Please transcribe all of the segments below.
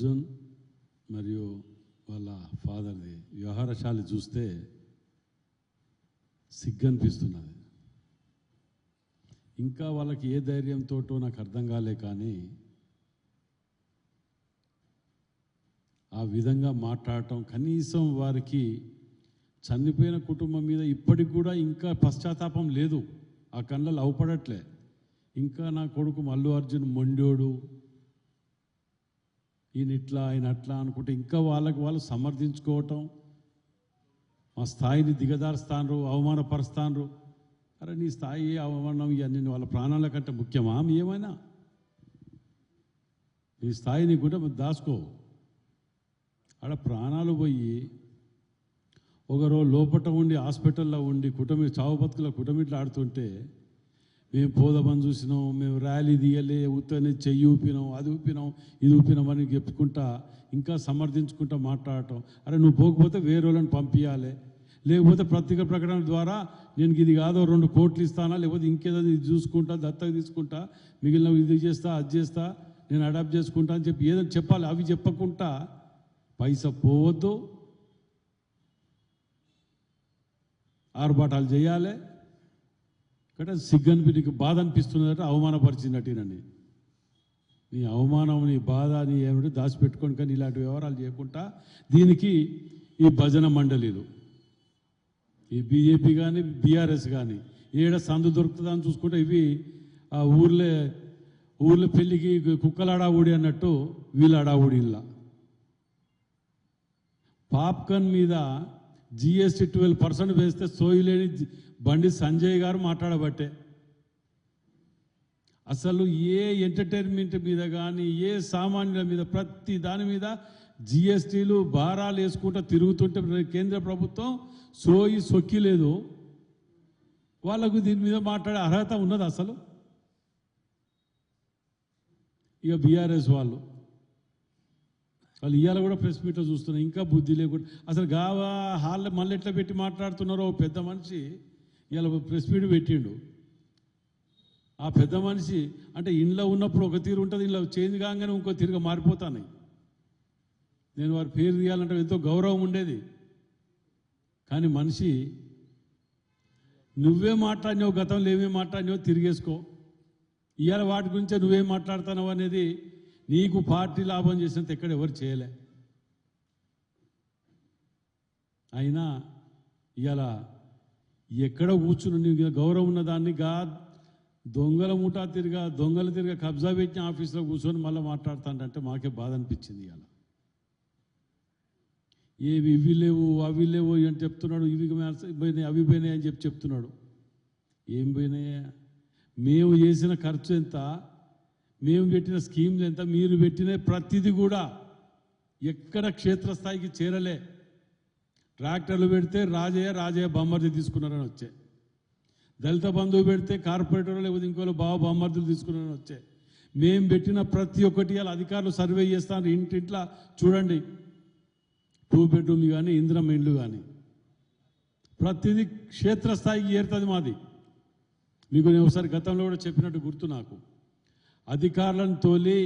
అర్జున్ మరియు వాళ్ళ ఫాదర్ది వ్యవహారశాలి చూస్తే సిగ్గనిపిస్తున్నది. ఇంకా వాళ్ళకి ఏ ధైర్యంతోటో నాకు అర్థం కాలే కానీ ఆ విధంగా మాట్లాడటం కనీసం వారికి చనిపోయిన కుటుంబం మీద ఇప్పటికి కూడా ఇంకా పశ్చాత్తాపం లేదు. ఆ కళ్ళలు అవపడట్లే ఇంకా నా కొడుకు మల్లు అర్జున్ మొండోడు ఈయన ఇట్లా ఆయన అట్లా అనుకుంటే ఇంకా వాళ్ళకి వాళ్ళు సమర్థించుకోవటం మా స్థాయిని దిగదారుస్తాను అవమానపరుస్తాను అరే నీ స్థాయి అవమానం ఇవన్నీ వాళ్ళ ప్రాణాల కంటే ముఖ్యమా? ఏమైనా? నీ స్థాయిని కూడా దాచుకో. ఆడ ప్రాణాలు పోయి ఒకరో లోపట ఉండి హాస్పిటల్లో ఉండి కుటుంబ చావు బతుకుల కుటుంబిట్లు ఆడుతుంటే మేము పోదామని చూసినాం మేము ర్యాలీ తీయలే ఉత్తని చెయ్యి ఊపినాం అది ఊపినాం ఇది ఊపినాం అని చెప్పుకుంటా ఇంకా సమర్థించుకుంటా మాట్లాడటం. అరే నువ్వు పోకపోతే వేరే వాళ్ళని పంపించాలి లేకపోతే పత్రిక ప్రకటన ద్వారా నేను ఇది కాదో రెండు కోట్లు ఇస్తానా లేకపోతే ఇంకేదో ఇది చూసుకుంటా దత్తత తీసుకుంటా మిగిలిన ఇది చేస్తా అది చేస్తా నేను అడాప్ట్ చేసుకుంటా అని చెప్పి ఏదో చెప్పాలి అవి చెప్పకుండా పైసా పోవద్దు. ఆర్భాటాలు చేయాలి. ఇక్కడ సిగ్గనిపి నీకు బాధ అనిపిస్తున్నదట నన్ను నీ అవమానం నీ బాధ నీ ఏమిటి దాచిపెట్టుకొని కానీ ఇలాంటి వ్యవహారాలు చేయకుండా దీనికి ఈ భజన మండలిలు. ఈ బీజేపీ కానీ బీఆర్ఎస్ కానీ ఏడ సందు దొరుకుతుందని చూసుకుంటే ఇవి ఆ ఊర్లే ఊర్లో పెళ్ళికి కుక్కలాడావుడి అన్నట్టు వీళ్ళాడా ఊడి ఇలా. పాప్కార్న్ మీద జిఎస్టీ ట్వెల్వ్ పర్సెంట్ వేస్తే సోయిలేని బండి సంజయ్ గారు మాట్లాడబట్టే. అసలు ఏ ఎంటర్టైన్మెంట్ మీద కానీ ఏ సామాన్యుల మీద ప్రతి దాని మీద జిఎస్టీలు భారాలు వేసుకుంటూ తిరుగుతుంటే కేంద్ర ప్రభుత్వం సోయి సొక్కి లేదు. వాళ్ళకు దీని మీద మాట్లాడే అర్హత ఉన్నది అసలు? ఇక బీఆర్ఎస్ వాళ్ళు. వాళ్ళు ఇవాళ కూడా ప్రెస్ మీట్లో చూస్తున్నారు ఇంకా బుద్ధి లేకుండా అసలు గావా హాల్లో మళ్ళీ ఎట్లా పెట్టి మాట్లాడుతున్నారో పెద్ద మనిషి ఇవాళ ప్రెస్ మీట్ పెట్టిండు. ఆ పెద్ద మనిషి అంటే ఇంట్లో ఉన్నప్పుడు ఒక తీరు ఉంటుంది ఇంట్లో చేంజ్ కాగానే ఇంకో తీరుగా మారిపోతాను నేను వారి పేరు తీయాలంటే ఎంతో గౌరవం ఉండేది. కానీ మనిషి నువ్వే మాట్లాడినావు గతంలో ఏమేమి మాట్లాడినావు తిరిగేసుకో. ఇవాళ వాటి గురించే నువ్వేం మాట్లాడుతున్నావు అనేది నీకు పార్టీ లాభం చేసినంత ఎక్కడ ఎవరు చేయలే. అయినా ఇవాళ ఎక్కడ కూర్చుని నీకు గౌరవం ఉన్న దాన్ని గా దొంగల ముఠా తిరిగా దొంగల తిరిగా కబ్జా పెట్టిన ఆఫీస్లో కూర్చొని మళ్ళీ మాట్లాడుతాంటే మాకే బాధ అనిపించింది ఇవాళ ఏవి ఇవి లేవు అవి లేవు అని చెప్తున్నాడు ఇవి పోయినాయి అవి పోయినాయి అని చెప్పి చెప్తున్నాడు. ఏం పోయినాయా? మేము చేసిన ఖర్చు ఎంత? మేము పెట్టిన స్కీమ్లు ఎంత? మీరు పెట్టిన ప్రతిదీ కూడా ఎక్కడ క్షేత్రస్థాయికి చేరలే. ట్రాక్టర్లు పెడితే రాజయ్య రాజయ్య బొమ్మర్ది తీసుకున్నారని వచ్చే. దళిత బంధువు పెడితే కార్పొరేటర్లు లేకపోతే ఇంకోళ్ళు బావ బొమ్మర్దులు తీసుకున్నారని వచ్చే. మేము పెట్టిన ప్రతి ఒక్కటి అలా అధికారులు సర్వే చేస్తాను. ఇంటింట్లా చూడండి. టూ బెడ్రూమ్ కానీ ఇంద్రం ఇండ్లు కానీ. ప్రతిదీ క్షేత్రస్థాయికి చేరుతుంది మాది. మీకు నేను ఒకసారి గతంలో కూడా చెప్పినట్టు గుర్తు నాకు. అధికారులను తోలి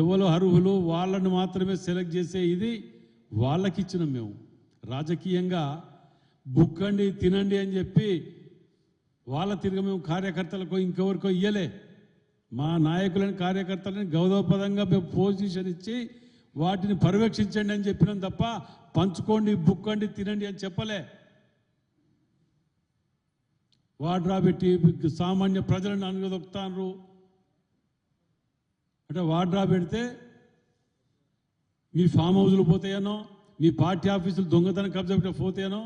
ఎవరు అర్హులు వాళ్ళను మాత్రమే సెలెక్ట్ చేసే ఇది వాళ్ళకిచ్చినాం మేము. రాజకీయంగా బుక్కండి తినండి అని చెప్పి వాళ్ళ తిరిగి మేము కార్యకర్తలకు ఇంకెవరికో ఇయ్యలే. మా నాయకులని కార్యకర్తలని గౌరవపదంగా మేము పొజిషన్ ఇచ్చి వాటిని పర్యవేక్షించండి అని చెప్పినాం తప్ప పంచుకోండి బుక్కండి తినండి అని చెప్పలే. వాడ్రా పెట్టి సామాన్య ప్రజలను అనుగదొక్కుతారు అంటే వాడ్రా పెడితే మీ ఫామ్ హౌస్లు పోతాయనో మీ పార్టీ ఆఫీసులు దొంగతనం కబ్జా పెట్టి పోతాయనో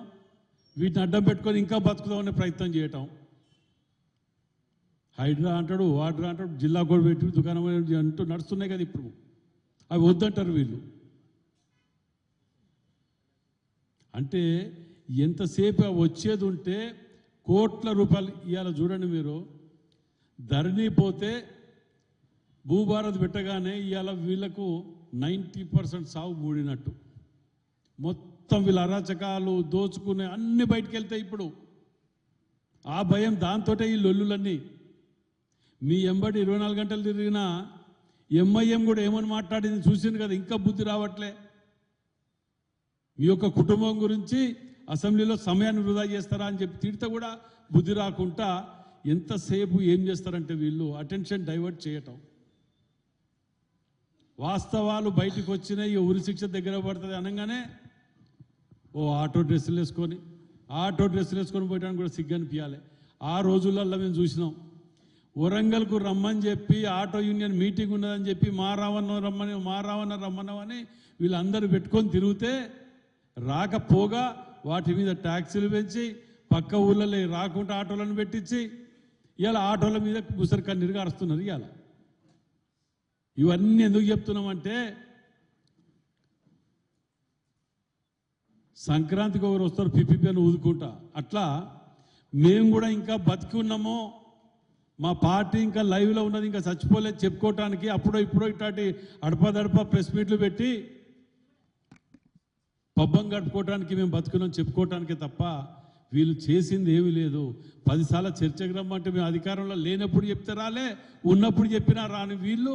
వీటిని అడ్డం పెట్టుకొని ఇంకా బతుకుదామనే ప్రయత్నం చేయటం. హైడ్రా అంటాడు వాడ్రా అంటాడు జిల్లా కూడా పెట్టి దుకాణం అంటూ నడుస్తున్నాయి కదా ఇప్పుడు. అవి వద్దంటారు వీళ్ళు. అంటే ఎంతసేపు వచ్చేది ఉంటే కోట్ల రూపాయలు ఇవాళ చూడండి మీరు. ధరణి పోతే భూభారత్ పెట్టగానే ఇవాళ వీళ్ళకు నైంటీ పర్సెంట్ సాగు మూడినట్టు. మొత్తం వీళ్ళ అరాచకాలు దోచుకునే అన్ని బయటికి వెళ్తాయి ఇప్పుడు. ఆ భయం దాంతోటే ఈ లొల్లులన్నీ. మీ ఎంబడి ఇరవై నాలుగు గంటలు తిరిగినా ఎంఐఎం కూడా ఏమని మాట్లాడింది చూసింది కదా ఇంకా బుద్ధి రావట్లే. మీ యొక్క కుటుంబం గురించి అసెంబ్లీలో సమయాన్ని వృధా చేస్తారా అని చెప్పి తిడితే కూడా బుద్ధి రాకుండా ఎంతసేపు ఏం చేస్తారంటే వీళ్ళు అటెన్షన్ డైవర్ట్ చేయటం. వాస్తవాలు బయటకు వచ్చినాయి ఈ ఉరి శిక్ష దగ్గర పడుతుంది అనగానే ఓ ఆటో డ్రెస్సులు వేసుకొని ఆటో డ్రెస్సులు వేసుకొని పోయడానికి కూడా సిగ్గు అనిపించాలి ఆ రోజులలో మేము చూసినాం. వరంగల్కు రమ్మని చెప్పి ఆటో యూనియన్ మీటింగ్ ఉన్నదని చెప్పి మా రావణ రమ్మని మా రావణ రమ్మనమని వీళ్ళందరూ పెట్టుకొని తిరిగితే రాకపోగా వాటి మీద ట్యాక్సీలు పెంచి పక్క ఊళ్ళలో రాకుండా ఆటోలను పెట్టించి ఇలా ఆటోల మీద ముసరి కన్నీరుగా అరుస్తున్నారు ఇవాళ. ఇవన్నీ ఎందుకు చెప్తున్నామంటే సంక్రాంతికి ఒకరు వస్తారు పిప్పి అని ఊదుకుంటా. అట్లా మేము కూడా ఇంకా బతికి ఉన్నామో. మా పార్టీ ఇంకా లైవ్లో ఉన్నది ఇంకా చచ్చిపోలేదు చెప్పుకోవటానికి. అప్పుడో ఇప్పుడో ఇట్లాంటి అడపదడప ప్రెస్ మీట్లు పెట్టి పబ్బం గడుపుకోవటానికి మేము బతుకున్నాం చెప్పుకోవటానికి తప్ప వీళ్ళు చేసింది ఏమీ లేదు. పదిసార్లు చర్చకు రమ్మంటే మేము అధికారంలో లేనప్పుడు చెప్తే రాలే ఉన్నప్పుడు చెప్పినా రాని వీళ్ళు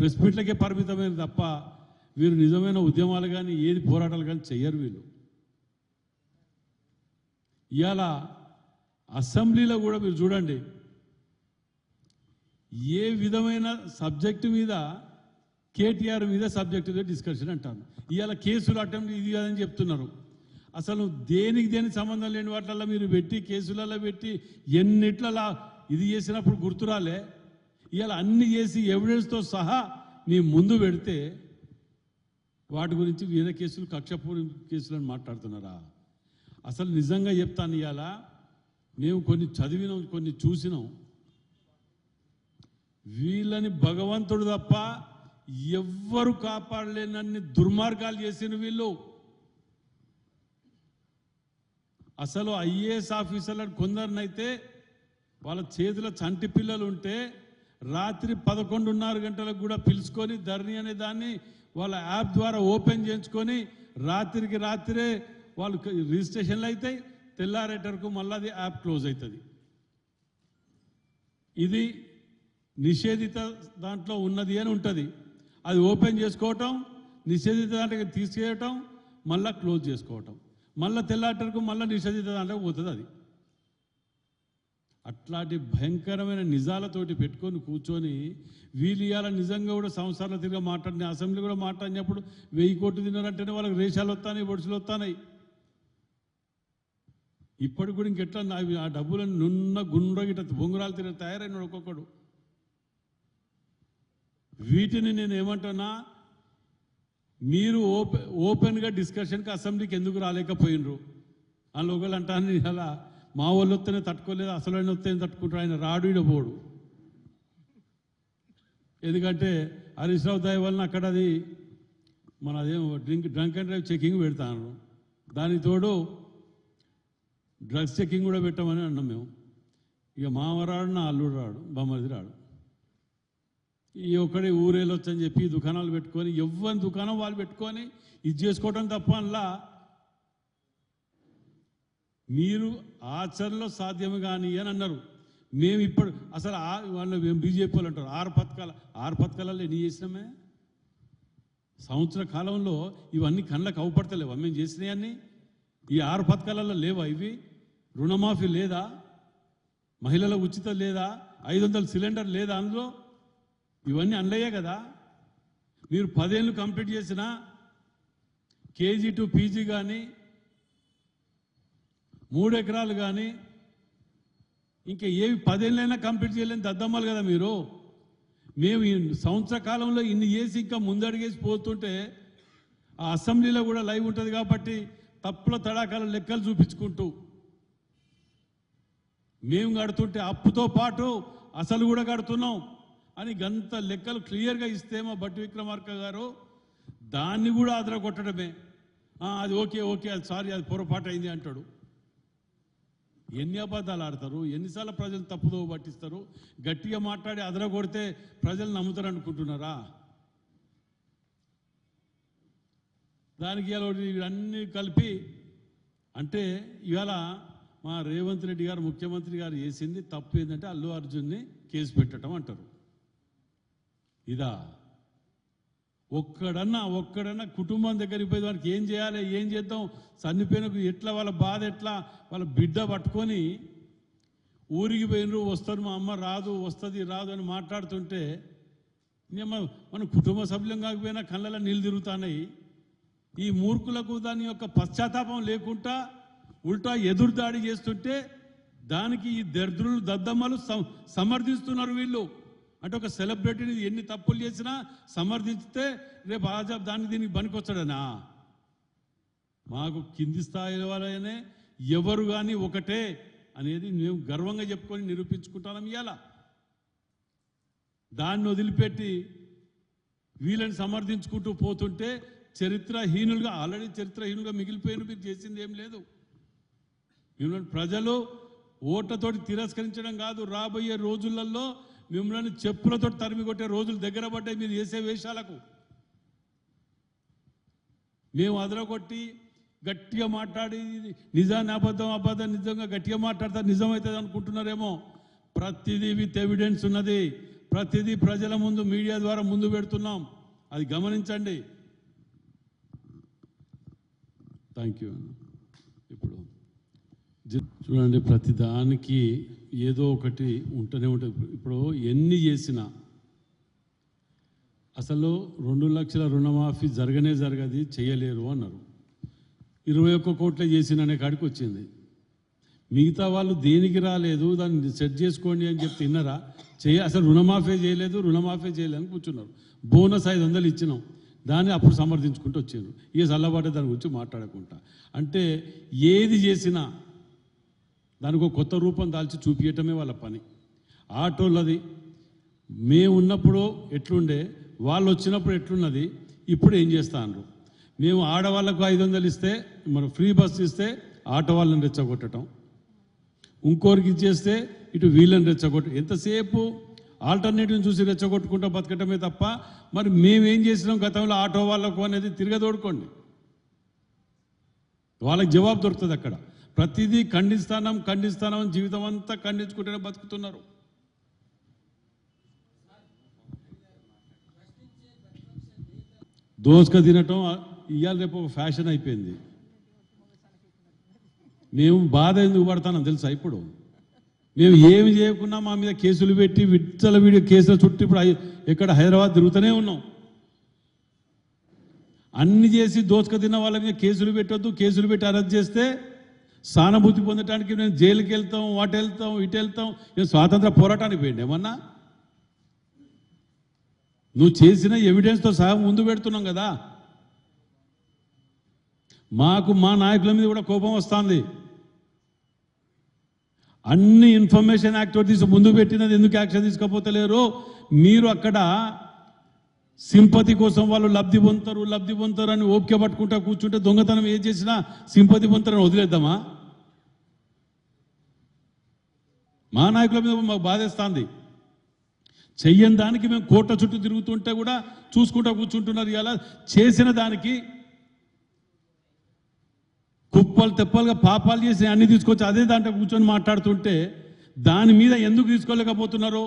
ప్రెస్ మీట్లకే పరిమితమైన తప్ప వీరు నిజమైన ఉద్యమాలు కానీ ఏది పోరాటాలు కానీ చెయ్యరు వీళ్ళు. ఇవాళ అసెంబ్లీలో కూడా మీరు చూడండి ఏ విధమైన సబ్జెక్టు మీద కేటీఆర్ మీద సబ్జెక్టు మీద డిస్కషన్ అంటాను ఇవాళ కేసులు అటెంప్ట్ ఇది కాదని చెప్తున్నారు. అసలు దేనికి దేనికి సంబంధం లేని వాటిల్లో మీరు పెట్టి కేసులలో పెట్టి ఎన్నిట్లలో ఇది చేసినప్పుడు గుర్తురాలే ఇలా అన్ని చేసి ఎవిడెన్స్తో సహా మీ ముందు పెడితే వాటి గురించి వేరే కేసులు కక్షపూరి కేసులను మాట్లాడుతున్నారా? అసలు నిజంగా చెప్తాను ఇవాళ మేము కొన్ని చదివినాం కొన్ని చూసినాం. వీళ్ళని భగవంతుడు తప్ప ఎవ్వరు కాపాడలేనన్ని దుర్మార్గాలు చేసిన వీళ్ళు. అసలు ఐఏఎస్ ఆఫీసర్లను కొందరినైతే వాళ్ళ చేతిలో చంటి పిల్లలు ఉంటే రాత్రి పదకొండున్నర గంటలకు కూడా పిలుచుకొని ధరణి అనే దాన్ని వాళ్ళ యాప్ ద్వారా ఓపెన్ చేయించుకొని రాత్రికి రాత్రే వాళ్ళు రిజిస్ట్రేషన్లు అవుతాయి తెల్లారేటరకు మళ్ళీ అది యాప్ క్లోజ్ అవుతుంది ఇది నిషేధిత దాంట్లో ఉన్నది అని ఉంటుంది. అది ఓపెన్ చేసుకోవటం నిషేధిత దాంట్లో తీసేయటం మళ్ళా క్లోజ్ చేసుకోవటం. మళ్ళీ తెల్లాటరకు మళ్ళీ నిషేధిత దాంట్లో పోతుంది అది. అట్లాంటి భయంకరమైన నిజాలతోటి పెట్టుకొని కూర్చొని వీళ్ళు ఇవాళ నిజంగా కూడా సంవత్సరాల తిరిగి మాట్లాడిన అసెంబ్లీ కూడా మాట్లాడినప్పుడు వెయ్యి కోట్లు తిన్నారంటేనే వాళ్ళకి రేషాలు వస్తాయి బొడుసులు వస్తాయి ఇప్పటికి కూడా ఇంకెట్లా నా- ఆ డబ్బులను నున్న గుండ్ర గిట్ట బొంగురాలు తిరిగి తయారైన ఒక్కొక్కడు. వీటిని నేను ఏమంటున్నా మీరు ఓపెన్ ఓపెన్గా డిస్కషన్కి అసెంబ్లీకి ఎందుకు రాలేకపోయినరు? అందులో ఒకళ్ళు అంటాను అలా మా వాళ్ళు వస్తేనే తట్టుకోలేదు అసలు ఆయన వస్తేనే తట్టుకుంటారు ఆయన రాడు ఇడ పోడు. ఎందుకంటే హరీష్ రావు దయ వలన అక్కడ అది మన అదేం drink drunk and drive checking పెడతాను. దానికి తోడు డ్రగ్స్ చెకింగ్ కూడా పెట్టమని అన్నాం మేము. ఇక మామరాడు నా అల్లుడు రాడు బొమ్మది రాడు. ఈ ఒక్కడే ఊరేళ్ళొచ్చని చెప్పి దుకాణాలు పెట్టుకొని ఎవ్వరి దుకాణం వాళ్ళు పెట్టుకొని ఇది చేసుకోవటం తప్ప అందులో మీరు ఆచరణలో సాధ్యము కానీ అని అన్నారు. మేము ఇప్పుడు అసలు ఆ- వాళ్ళు బీజేపీ వాళ్ళు అంటారు. ఆరు పథకాల ఆరు పథకాలలో ఎన్ని చేసినామే? సంవత్సర కాలంలో ఇవన్నీ కళ్ళకు అవపడతలేవా మేము చేసినవన్నీ ఈ ఆరు పథకాలలో లేవా ఇవి? రుణమాఫీ లేదా? మహిళల ఉచిత లేదా? ఐదు వందల సిలిండర్ లేదా అందులో? ఇవన్నీ అనలయ్యే కదా? మీరు పదేళ్ళు కంప్లీట్ చేసిన కేజీ టు పీజీ కానీ మూడు ఎకరాలు కానీ ఇంకా ఏవి పదేళ్ళైనా కంప్లీట్ చేయలేని దద్దమ్మలు కదా మీరు. మేము ఈ సంవత్సర కాలంలో ఇన్ని చేసి ఇంకా ముందడిగేసి పోతుంటే ఆ అసెంబ్లీలో కూడా లైవ్ ఉంటుంది కాబట్టి తప్పుల తడాకాల లెక్కలు చూపించుకుంటూ మేము కడుతుంటే అప్పుతో పాటు అసలు కూడా కడుతున్నాం అని గంత లెక్కలు క్లియర్గా ఇస్తే మా భట్టి విక్రమార్క గారు దాన్ని కూడా ఆదర కొట్టడమే అది ఓకే ఓకే అది సారీ అది పొరపాటు అయింది అంటాడు. ఎన్ని అబద్ధాలు ఆడతారు? ఎన్నిసార్లు ప్రజలు తప్పుదో పట్టిస్తారు? గట్టిగా మాట్లాడి అదర కొడితే ప్రజలు నమ్ముతారు అనుకుంటున్నారా దానికి ఇవన్నీ కలిపి అంటే ఇవాళ మా రేవంత్ రెడ్డి గారు ముఖ్యమంత్రి గారు చేసింది తప్పు ఏంటంటే అల్లు అర్జున్ని కేసు పెట్టడం అంటారు. ఇదా. ఒక్కడన్నా ఒక్కడన్నా కుటుంబం దగ్గరికి పోయి వానికి ఏం చేయాలి ఏం చేద్దాం? చనిపోయినకు ఎట్లా వాళ్ళ బాధ ఎట్లా? వాళ్ళ బిడ్డ పట్టుకొని ఊరికి పోయినరు వస్తారు మా అమ్మ రాదు వస్తుంది రాదు అని మాట్లాడుతుంటే మన కుటుంబ సభ్యులం కాకపోయినా కళ్ళలో నీళ్ళు తిరుగుతున్నాయి. ఈ మూర్ఖులకు దాని యొక్క పశ్చాత్తాపం లేకుండా ఉల్టా ఎదురుదాడి చేస్తుంటే దానికి ఈ దరిద్రులు దద్దమ్మలు సమర్థిస్తున్నారు వీళ్ళు. అంటే ఒక సెలబ్రిటీని ఎన్ని తప్పులు చేసినా సమర్థించితే రేపు ఆజాబ్ దాన్ని దీనికి పనికొచ్చాడనా మాకు కింది స్థాయి వాళ్ళనే ఎవరు కానీ ఒకటే అనేది మేము గర్వంగా చెప్పుకొని నిరూపించుకుంటాం ఇవాళ దాన్ని వదిలిపెట్టి వీళ్ళని సమర్థించుకుంటూ పోతుంటే చరిత్రహీనులుగా ఆల్రెడీ చరిత్రహీనులుగా మిగిలిపోయిన మీరు చేసింది ఏం లేదు. మిమ్మల్ని ప్రజలు ఓట్లతోటి తిరస్కరించడం కాదు రాబోయే రోజులలో మిమ్మల్ని చెప్పులతో తరిమి కొట్టే రోజులు దగ్గర పడ్డాయి మీరు చేసే వేషాలకు. మేము అదరగొట్టి గట్టిగా మాట్లాడి నిజాన్ని అబద్ధం అబద్ధం నిజంగా గట్టిగా మాట్లాడతారు నిజమవుతుంది అనుకుంటున్నారేమో. ప్రతిదీ విత్ ఎవిడెన్స్ ఉన్నది. ప్రతిదీ ప్రజల ముందు మీడియా ద్వారా ముందు పెడుతున్నాం. అది గమనించండి. థ్యాంక్ యూ ఇప్పుడు చూడండి ప్రతి దానికి ఏదో ఒకటి ఉంటూనే ఉంటుంది. ఇప్పుడు ఎన్ని చేసినా అసలు రెండు లక్షల రుణమాఫీ జరగనే జరగది చేయలేరు అన్నారు. ఇరవై ఒక్క కోట్ల చేసిన కాడికి వచ్చింది. మిగతా వాళ్ళు దేనికి రాలేదు దాన్ని సెట్ చేసుకోండి అని చెప్పి తిన్నరా? చేయ అసలు రుణమాఫీ చేయలేదు రుణమాఫీ చేయలేదని కూర్చున్నారు. బోనస్ ఐదు వందలు ఇచ్చినాం. దాన్ని అప్పుడు సమర్థించుకుంటూ వచ్చారు ఇక చల్లబాటే దాని గురించి మాట్లాడకుండా. అంటే ఏది చేసినా దానికి ఒక కొత్త రూపం దాల్చి చూపించటమే వాళ్ళ పని. ఆటోలది మేము ఉన్నప్పుడు ఎట్లుండే వాళ్ళు వచ్చినప్పుడు ఎట్లున్నది ఇప్పుడు ఏం చేస్తాను మేము ఆడవాళ్ళకు ఐదు వందలు ఇస్తే మరి ఫ్రీ బస్ ఇస్తే ఆటో వాళ్ళని రెచ్చగొట్టడం ఇంకోరికి ఇచ్చేస్తే ఇటు వీళ్ళని రెచ్చగొట్ట ఎంతసేపు ఆల్టర్నేటివ్ని చూసి రెచ్చగొట్టుకుంటూ బతకటమే తప్ప మరి మేమేం చేసినాం గతంలో ఆటో వాళ్ళకు అనేది తిరగదోడుకోండి. వాళ్ళకి జవాబు దొరుకుతుంది అక్కడ. ప్రతిదీ ఖండిస్తానం ఖండిస్తానం జీవితం అంతా ఖండించుకుంటేనే బతుకుతున్నారు. దోసుక తినటం ఇవాళ రేపు ఒక ఫ్యాషన్ అయిపోయింది. మేము బాధ ఎందుకు పడతానని తెలుసా ఇప్పుడు? మేము ఏమి చేయకున్నా మా మీద కేసులు పెట్టి విచ్చల వీడియో కేసుల చుట్టూ ఇప్పుడు ఇక్కడ ఎక్కడ హైదరాబాద్ తిరుగుతూనే ఉన్నాం. అన్ని చేసి దోసుక తిన్న వాళ్ళ మీద కేసులు పెట్టొద్దు కేసులు పెట్టి అరెస్ట్ చేస్తే సానుభూతి పొందడానికి నేను జైలుకి వెళ్తాం వాటి వెళ్తాం ఇటు వెళ్తాం. నేను స్వాతంత్ర పోరాటానికి పోయింది ఏమన్నా నువ్వు చేసిన ఎవిడెన్స్తో సహా ముందు పెడుతున్నాం కదా. మాకు మా నాయకుల మీద కూడా కోపం వస్తుంది. అన్ని ఇన్ఫర్మేషన్ యాక్టివిటీస్ ముందు పెట్టినది ఎందుకు యాక్షన్ తీసుకోపోతలేరు? మీరు అక్కడ సింపతి కోసం వాళ్ళు లబ్ధి పొందుతారు లబ్ధి పొందుతారు అని ఓపిక పట్టుకుంటా కూర్చుంటే దొంగతనం ఏం చేసినా సింపతి పొందుతారని వదిలేద్దామా? మా నాయకుల మీద మాకు బాధేస్తుంది చెయ్యని దానికి మేము కోట చుట్టూ తిరుగుతుంటే కూడా చూసుకుంటా కూర్చుంటున్నారు ఇలా చేసిన దానికి కుప్పలు తెప్పలుగా పాపాలు చేసి అన్ని తీసుకొచ్చి అదే దాంట్లో కూర్చొని మాట్లాడుతుంటే దాని మీద ఎందుకు తీసుకోలేకపోతున్నారో?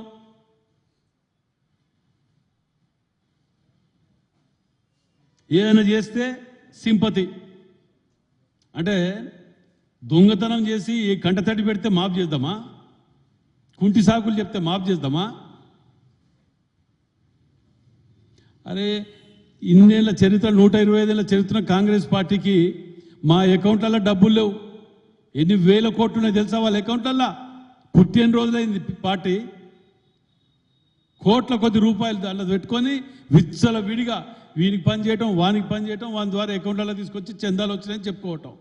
ఏదైనా చేస్తే సింపతి. అంటే దొంగతనం చేసి కంటతడి పెడితే మాఫ్ చేద్దామా? కుంటి సాకులు చెప్తే మాఫ్ చేద్దామా? అరే ఇన్నేళ్ళ చరిత్ర నూట ఇరవై ఐదేళ్ళ చరిత్ర కాంగ్రెస్ పార్టీకి మా అకౌంట్లలో డబ్బులు లేవు. ఎన్ని వేల కోట్లు ఉన్నాయి తెలుసా వాళ్ళ అకౌంట్లల్లో? పుట్టిన రోజులైంది పార్టీ. కోట్ల కొద్ది రూపాయలు దాంట్లో పెట్టుకొని విచ్చల విడిగా వీనికి పని చేయటం వానికి పని చేయటం వాని ద్వారా అకౌంట్లలో తీసుకొచ్చి చందాలు వచ్చినాయని చెప్పుకోవటం.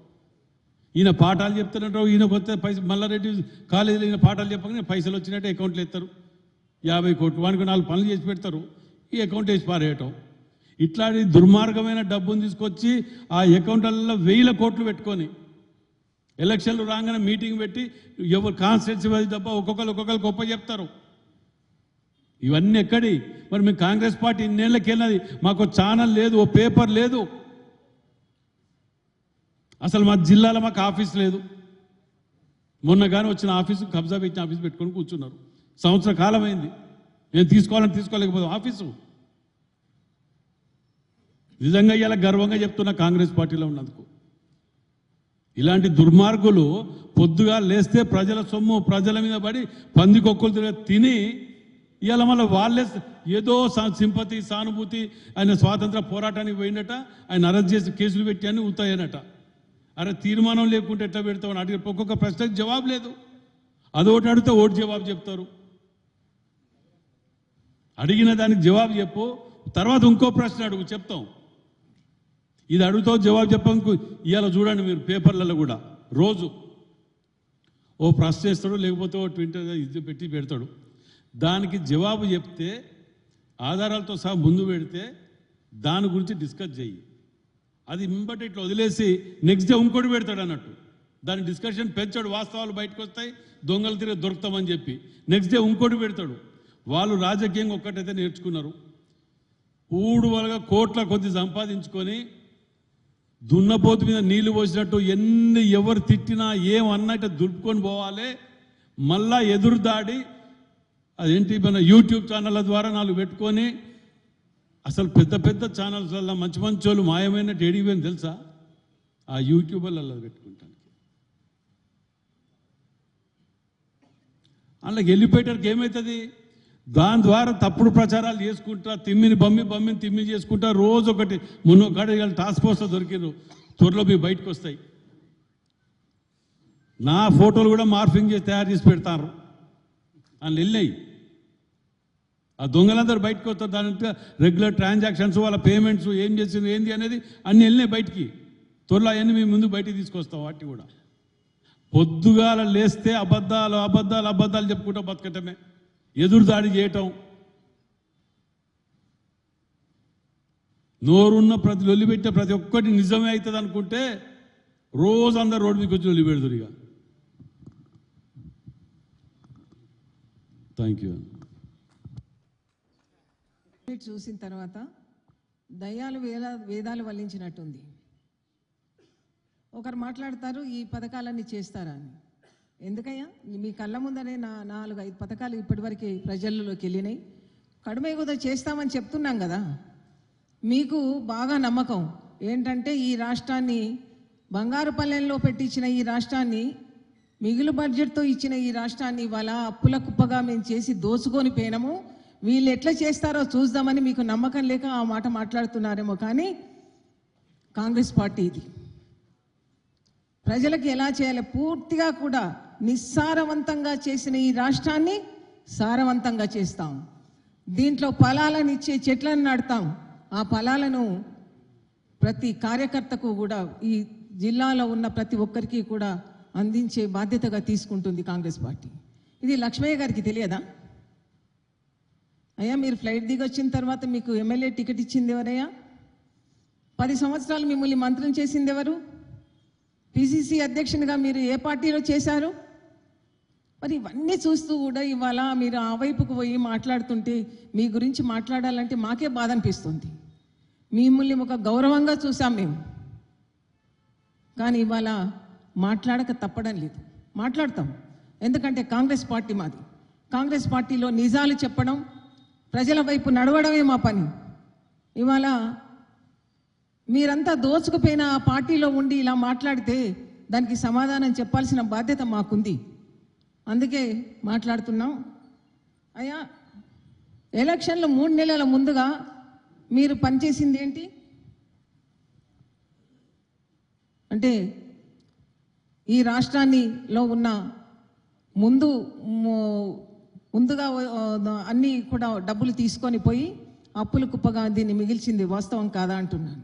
ఈయన పాఠాలు చెప్తున్నట్టు ఈయన కొత్త పైసలు మల్లారెడ్డి కాలేజీలో ఈయన పాఠాలు చెప్పగానే పైసలు వచ్చినట్టు అకౌంట్లు ఎత్తారు. యాభై కోట్లు వానికి నాలుగు పనులు చేసి పెడతారు. ఈ అకౌంట్ వేసి పారేయటం. ఇట్లాంటి దుర్మార్గమైన డబ్బును తీసుకొచ్చి ఆ అకౌంట్లలో వేల కోట్లు పెట్టుకొని ఎలక్షన్లు రాగానే మీటింగ్ పెట్టి ఎవరు కాన్స్టిట్యున్సీ తప్ప ఒక్కొక్కరు ఒక్కొక్కరు గొప్ప చెప్తారు. ఇవన్నీ ఎక్కడి? మరి మేము కాంగ్రెస్ పార్టీ ఇన్నేళ్ళకి వెళ్ళినది? మాకు ఛానల్ లేదు ఓ పేపర్ లేదు. అసలు మా జిల్లాలో మాకు ఆఫీస్ లేదు. మొన్న కానీ వచ్చిన ఆఫీసు కబ్జా పెట్టిన ఆఫీస్ పెట్టుకొని కూర్చున్నారు. సంవత్సర కాలం అయింది. నేను తీసుకోవాలని తీసుకోలేకపోతే ఆఫీసు. నిజంగా ఇలా గర్వంగా చెప్తున్నా కాంగ్రెస్ పార్టీలో ఉన్నందుకు. ఇలాంటి దుర్మార్గులు పొద్దుగా లేస్తే ప్రజల సొమ్ము ప్రజల మీద పడి పందికొక్కులు తిరిగి తిని ఇవాళ మళ్ళీ వాళ్ళే ఏదో సింపతి సానుభూతి ఆయన స్వాతంత్ర పోరాటానికి పోయినట ఆయన అరెస్ట్ చేసి కేసులు పెట్టాను ఉతాయనట అరే తీర్మానం లేకుంటే ఎట్లా పెడతామని అడిగి ఒక్కొక్క ప్రశ్నకు జవాబు లేదు. అదొకటి అడిగితే ఓటు జవాబు చెప్తారు. అడిగిన దానికి జవాబు చెప్పు తర్వాత ఇంకో ప్రశ్న అడుగు చెప్తాం. ఇది అడుగుతావు జవాబు చెప్పకు ఇవాళ చూడండి మీరు పేపర్లలో కూడా రోజు. ఓ ప్రశ్న చేస్తాడు లేకపోతే ఓ ట్విట్టర్ ఇది పెట్టి పెడతాడు. దానికి జవాబు చెప్తే ఆధారాలతో సహా ముందు పెడితే దాని గురించి డిస్కస్ చెయ్యి. అది ఇంబటి ఇట్లా వదిలేసి నెక్స్ట్ డే ఇంకోటి పెడతాడు అన్నట్టు. దాని డిస్కషన్ పెంచాడు వాస్తవాలు బయటకు వస్తాయి దొంగలు తిరిగి దొరుకుతామని చెప్పి. నెక్స్ట్ డే ఇంకోటి పెడతాడు. వాళ్ళు రాజకీయంగా ఒక్కటైతే నేర్చుకున్నారు. ఊడు వలగా కోట్ల కొద్ది సంపాదించుకొని దున్నపోతు మీద నీళ్ళు పోసినట్టు ఎన్ని ఎవరు తిట్టినా ఏమన్నట్టు దులుపుకొని పోవాలి. మళ్ళా ఎదురు దాడి అదేంటి మన యూట్యూబ్ ఛానళ్ళ ద్వారా నాలుగు పెట్టుకొని అసలు పెద్ద పెద్ద ఛానల్స్లలో మంచి మంచి వాళ్ళు మాయమైన ఏడిపోయింది తెలుసా? ఆ యూట్యూబర్లలో పెట్టుకుంటాను అందులోకి వెళ్ళిపోయేటరికి ఏమవుతుంది దాని ద్వారా తప్పుడు ప్రచారాలు చేసుకుంటా తిమ్మిని బమ్మి బమ్మిని తిమ్మి చేసుకుంటా రోజు ఒకటి మున్నో ఒకటి టాస్క్ ఫోర్స్లో దొరికారు త్వరలో మీ బయటకు వస్తాయి నా ఫోటోలు కూడా మార్ఫింగ్ చేసి తయారు చేసి పెడతారు. అందులో వెళ్ళినాయి. ఆ దొంగలందరూ బయటకు వస్తారు దాని రెగ్యులర్ ట్రాన్సాక్షన్స్ వాళ్ళ పేమెంట్స్ ఏం చేసింది ఏంది అనేది అన్ని వెళ్ళినాయి బయటికి. త్వరలో అవన్నీ మేము ముందు బయటికి తీసుకొస్తాం వాటి కూడా. పొద్దుగాల లేస్తే అబద్ధాలు అబద్ధాలు అబద్ధాలు చెప్పుకుంటూ బతకటమే. ఎదురు దాడి చేయటం. నోరున్న ప్రతి లొల్లిపెట్టే ప్రతి ఒక్కటి నిజమే అవుతుంది అనుకుంటే రోజు అందరు రోడ్డు మీకు వచ్చి లొల్లి పెడుతురు ఇక. థ్యాంక్ యూ చూసిన తర్వాత దయ్యాలు వేలా వేదాలు వల్లించినట్టుంది. ఒకరు మాట్లాడతారు ఈ పథకాలన్నీ చేస్తారా అని. ఎందుకయ్యా? మీ కళ్ళ ముందరే నా నాలుగు ఐదు పథకాలు ఇప్పటివరకు ప్రజల్లోకి వెళ్ళినాయి. కడుమే కూడా చేస్తామని చెప్తున్నాం కదా. మీకు బాగా నమ్మకం. ఏంటంటే ఈ రాష్ట్రాన్ని బంగారు పల్లెల్లో పెట్టించిన ఈ రాష్ట్రాన్ని మిగులు బడ్జెట్తో ఇచ్చిన ఈ రాష్ట్రాన్ని ఇవాళ అప్పుల కుప్పగా మేము చేసి దోచుకొని పోయినాము. వీళ్ళు ఎట్లా చేస్తారో చూద్దామని మీకు నమ్మకం లేక ఆ మాట మాట్లాడుతున్నారేమో కానీ కాంగ్రెస్ పార్టీ ఇది. ప్రజలకు ఎలా చేయాలి? పూర్తిగా కూడా నిస్సారవంతంగా చేసిన ఈ రాష్ట్రాన్ని సారవంతంగా చేస్తాం. దీంట్లో ఫలాలను ఇచ్చే చెట్లను నాడతాం ఆ ఫలాలను ప్రతి కార్యకర్తకు కూడా ఈ జిల్లాలో ఉన్న ప్రతి ఒక్కరికి కూడా అందించే బాధ్యతగా తీసుకుంటుంది కాంగ్రెస్ పార్టీ. ఇది లక్ష్మయ్య గారికి తెలియదా? అయ్యా మీరు ఫ్లైట్ దిగి వచ్చిన తర్వాత మీకు ఎమ్మెల్యే టికెట్ ఇచ్చింది ఎవరయ్యా? పది సంవత్సరాలు మిమ్మల్ని మంత్రం చేసింది ఎవరు? పిసిసి అధ్యక్షునిగా మీరు ఏ పార్టీలో చేశారు? మరి ఇవన్నీ చూస్తూ కూడా ఇవాళ మీరు ఆ వైపుకు పోయి మాట్లాడుతుంటే మీ గురించి మాట్లాడాలంటే మాకే బాధ అనిపిస్తుంది. మిమ్మల్ని ఒక గౌరవంగా చూసాం మేము. కానీ ఇవాళ మాట్లాడక తప్పడం లేదు. మాట్లాడతాం. ఎందుకంటే కాంగ్రెస్ పార్టీ మాది. కాంగ్రెస్ పార్టీలో నిజాలు చెప్పడం ప్రజల వైపు నడవడమే మా పని. ఇవాళ మీరంతా దోచుకుపోయిన ఆ పార్టీలో ఉండి ఇలా మాట్లాడితే దానికి సమాధానం చెప్పాల్సిన బాధ్యత మాకుంది. అందుకే మాట్లాడుతున్నాం. అయ్యా ఎలక్షన్లు మూడు నెలల ముందుగా మీరు పనిచేసింది ఏంటి? అంటే ఈ రాష్ట్రాన్నిలో ఉన్న ముందు ముందుగా అన్నీ కూడా డబ్బులు తీసుకొని పోయి అప్పులు కుప్పగా దీన్ని మిగిల్చింది వాస్తవం కాదా అంటున్నాను.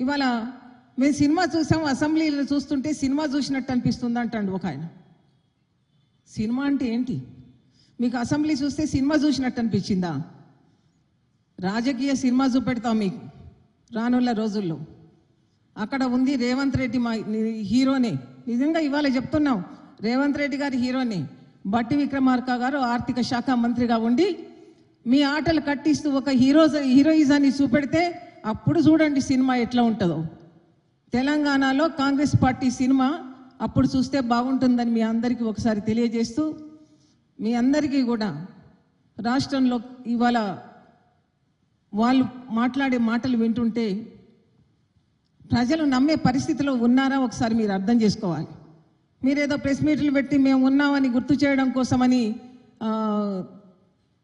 ఇవాళ మేము సినిమా చూసాం అసెంబ్లీలో చూస్తుంటే సినిమా చూసినట్టు అనిపిస్తుంది అంటాడు ఒక ఆయన. సినిమా అంటే ఏంటి? మీకు అసెంబ్లీ చూస్తే సినిమా చూసినట్టు అనిపించిందా? రాజకీయ సినిమా చూపెడతాం మీకు రానున్న రోజుల్లో. అక్కడ ఉంది రేవంత్ రెడ్డి మా హీరోనే. నిజంగా ఇవాళ చెప్తున్నాం రేవంత్ రెడ్డి గారి హీరోనే. బట్టి విక్రమార్క గారు ఆర్థిక శాఖ మంత్రిగా ఉండి మీ ఆటలు కట్టిస్తూ ఒక హీరో హీరోయిజాన్ని చూపెడితే అప్పుడు చూడండి సినిమా ఎట్లా ఉంటుందో. తెలంగాణలో కాంగ్రెస్ పార్టీ సినిమా అప్పుడు చూస్తే బాగుంటుందని మీ అందరికీ ఒకసారి తెలియజేస్తూ మీ అందరికీ కూడా రాష్ట్రంలో ఇవాళ వాళ్ళు మాట్లాడే మాటలు వింటుంటే ప్రజలు నమ్మే పరిస్థితిలో ఉన్నారా ఒకసారి మీరు అర్థం చేసుకోవాలి. మీరేదో ప్రెస్ మీట్లు పెట్టి మేము ఉన్నామని గుర్తు చేయడం కోసమని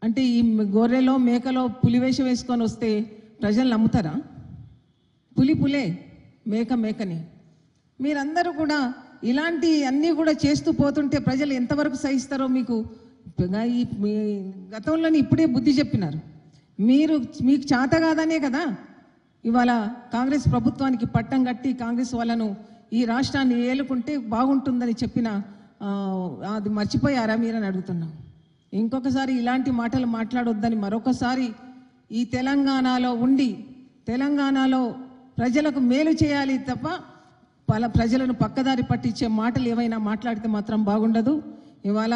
అంటే ఈ గొర్రెలో మేకలో పులివేషం వేసుకొని వస్తే ప్రజలు నమ్ముతారా? పులి పులే మేక మేకని. మీరందరూ కూడా ఇలాంటి అన్నీ కూడా చేస్తూ పోతుంటే ప్రజలు ఎంతవరకు సహిస్తారో మీకు ఈ గతంలోని ఇప్పుడే బుద్ధి చెప్పినారు. మీరు మీకు చేత కాదనే కదా? ఇవాళ కాంగ్రెస్ ప్రభుత్వానికి పట్టం కట్టి కాంగ్రెస్ వాళ్ళను ఈ రాష్ట్రాన్ని ఏలుకుంటే బాగుంటుందని చెప్పిన అది మర్చిపోయారా మీరని అడుగుతున్నాం. ఇంకొకసారి ఇలాంటి మాటలు మాట్లాడొద్దని మరొకసారి ఈ తెలంగాణలో ఉండి తెలంగాణలో ప్రజలకు మేలు చేయాలి తప్ప పల ప్రజలను పక్కదారి పట్టించే మాటలు ఏవైనా మాట్లాడితే మాత్రం బాగుండదు. ఇవాళ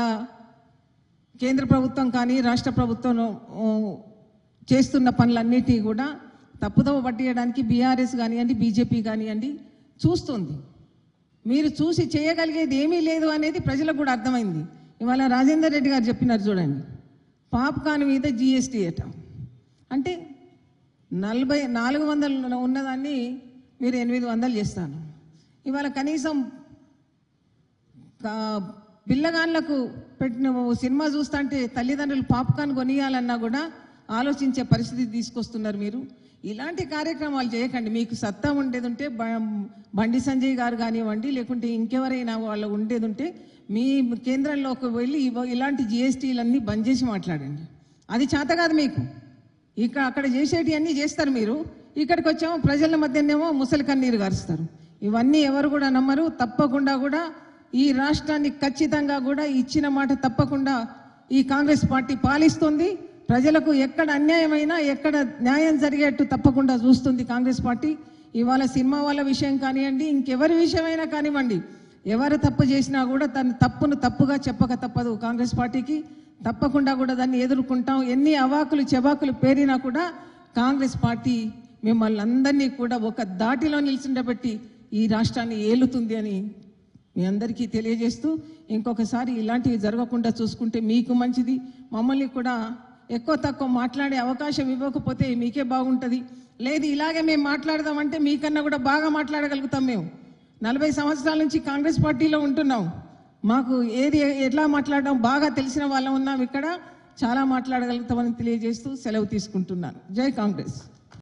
కేంద్ర ప్రభుత్వం కానీ రాష్ట్ర ప్రభుత్వం చేస్తున్న పనులన్నిటినీ కూడా తప్పుదోవ పట్టేయడానికి బీఆర్ఎస్ కానివ్వండి బీజేపీ కానివ్వండి చూస్తుంది. మీరు చూసి చేయగలిగేది ఏమీ లేదు అనేది ప్రజలకు కూడా అర్థమైంది. ఇవాళ రాజేందర్ రెడ్డి గారు చెప్పినారు చూడండి. పాప్కార్న్ మీద జిఎస్టీ అట అంటే నలభై నాలుగు వందలు ఉన్నదాన్ని మీరు ఎనిమిది వందలు చేస్తాను ఇవాళ కనీసం పిల్లగాళ్ళకు పెట్టిన ఓ సినిమా చూస్తుంటే తల్లిదండ్రులు పాప్కార్న్ కొనియాలన్నా కూడా ఆలోచించే పరిస్థితి తీసుకొస్తున్నారు మీరు. ఇలాంటి కార్యక్రమాలు చేయకండి. మీకు సత్తా ఉండేది ఉంటే బ- బండి సంజయ్ గారు కానివ్వండి లేకుంటే ఇంకెవరైనా వాళ్ళు ఉండేది ఉంటే మీ కేంద్రంలోకి వెళ్ళి ఇలాంటి జిఎస్టీలన్నీ బంద్ చేసి మాట్లాడండి. అది చేత కాదు మీకు. ఇక్కడ అక్కడ చేసేటివి అన్నీ చేస్తారు మీరు. ఇక్కడికి వచ్చామో ప్రజల మధ్యనేమో ముసలి కన్నీరు గారుస్తారు. ఇవన్నీ ఎవరు కూడా నమ్మరు. తప్పకుండా కూడా ఈ రాష్ట్రాన్ని ఖచ్చితంగా కూడా ఇచ్చిన మాట తప్పకుండా ఈ కాంగ్రెస్ పార్టీ పాలిస్తుంది. ప్రజలకు ఎక్కడ అన్యాయమైనా ఎక్కడ న్యాయం జరిగేట్టు తప్పకుండా చూస్తుంది కాంగ్రెస్ పార్టీ. ఇవాళ సినిమా వాళ్ళ విషయం కానివ్వండి ఇంకెవరి విషయమైనా కానివ్వండి ఎవరు తప్పు చేసినా కూడా తన తప్పును తప్పుగా చెప్పక తప్పదు కాంగ్రెస్ పార్టీకి. తప్పకుండా కూడా దాన్ని ఎదుర్కొంటాం. ఎన్ని అవాకులు చెవాకులు పేరినా కూడా కాంగ్రెస్ పార్టీ మిమ్మల్ని అందరినీ కూడా ఒక దాటిలో నిలిచిండబెట్టి ఈ రాష్ట్రాన్ని ఏలుతుంది అని మీ అందరికీ తెలియజేస్తూ ఇంకొకసారి ఇలాంటివి జరగకుండా చూసుకుంటే మీకు మంచిది. మమ్మల్ని కూడా ఎక్కువ తక్కువ మాట్లాడే అవకాశం ఇవ్వకపోతే మీకే బాగుంటుంది. లేదు ఇలాగే మేము మాట్లాడదామంటే మీకన్నా కూడా బాగా మాట్లాడగలుగుతాం మేము. నలభై సంవత్సరాల నుంచి కాంగ్రెస్ పార్టీలో ఉంటున్నాం. మాకు ఏది ఎట్లా మాట్లాడడం బాగా తెలిసిన వాళ్ళం ఉన్నాం ఇక్కడ. చాలా మాట్లాడగలుగుతామని తెలియజేస్తూ సెలవు తీసుకుంటున్నాను. జై కాంగ్రెస్.